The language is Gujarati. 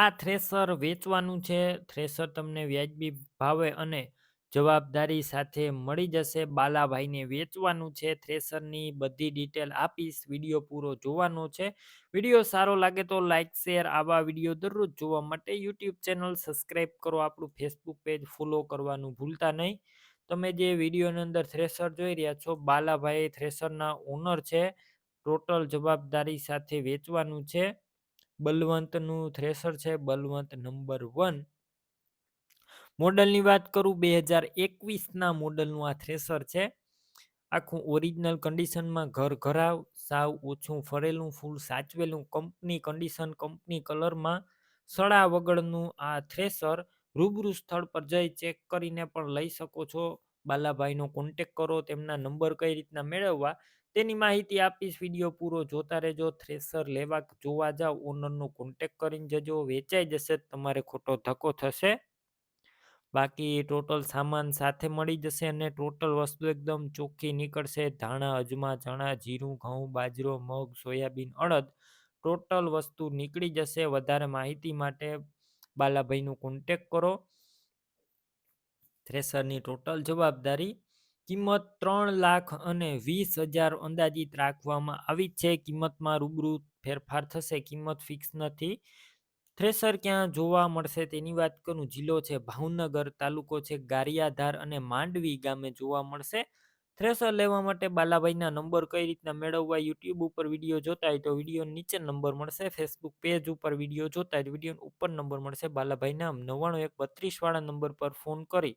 આ થ્રેસર વેચવાનું છે. થ્રેસર તમને વ્યાજબી ભાવે અને જવાબદારી સાથે મળી જશે. બાલાભાઈને વેચવાનું છે. થ્રેસરની બધી ડિટેલ આપીશ. વીડિયો પૂરો જોવાનો છે. વીડિયો સારો લાગે તો લાઇક શેર આવા વીડિયો દરરોજ જોવા માટે યુટ્યુબ ચેનલ સબસ્ક્રાઈબ કરો. આપણું ફેસબુક પેજ ફોલો કરવાનું ભૂલતા નહીં. તમે જે વિડીયોની અંદર થ્રેસર જોઈ રહ્યા છો, બાલાભાઈ થ્રેસરના ઓનર છે. ટોટલ જવાબદારી સાથે વેચવાનું છે. બલવંતનું થ્રેસર છે, બલવંત નંબર વન. મોડલની વાત કરું, બે હજાર એકવીસના મોડલનું આ થ્રેસર છે. આખું ઓરિજિનલ કન્ડિશનમાં ઘર ઘરાવ, સાવ ઓછું ફરેલું ફૂલ સાચવેલું કંપની કન્ડિશન કંપની કલરમાં સડા વગરનું આ થ્રેસર રૂબરૂ સ્થળ પર જઈ ચેક કરીને પણ લઈ શકો છો. બાલાભાઈનો કોન્ટેક કરો, તેમના નંબર કઈ રીતના મેળવવા, તેની માહિતી આપીશ વીડિયો પૂરો જોતા રહેજો થ્રેસર લેવા જોવા જાવ ઓનરનો કોન્ટેક કરીને જજો, વેચાઈ જશે, તમારે ખોટો ધક્કો થશે. બાકી ટોટલ સામાન સાથે મળી જશે અને ટોટલ વસ્તુ એકદમ ચોખ્ખી નીકળશે, ધાણા, અજમા, ચણા, જીરું, ઘઉં, બાજરો, મગ, સોયાબીન, અડદ ટોટલ વસ્તુ નીકળી જશે. વધારે માહિતી માટે બાલાભાઈનો કોન્ટેક કરો. થ્રેસરની ટોટલ જવાબદારી કિંમત ત્રણ લાખ અને વીસ હજાર અંદાજિત રાખવામાં આવી છે. કિંમતમાં રૂબરૂ ફેરફાર થશે. કિંમત ફિક્સ નથી. થ્રેસર ક્યાં જોવા મળશે તેની વાત કરું. જિલ્લો છે, ભાવનગર તાલુકો છે, ગારિયાધાર અને માંડવી ગામે જોવા મળશે. થ્રેસર લેવા માટે બાલાભાઈના નંબર કઈ રીતના મેળવવા યુટ્યુબ ઉપર વીડિયો જોતા હોય તો વીડિયો નીચે નંબર મળશે. ફેસબુક પેજ ઉપર વીડિયો જોતા હોય વીડિયો ઉપર નંબર મળશે. બાલાભાઈના નવ્વાણું એક બત્રીસ વાળા નંબર પર ફોન કરી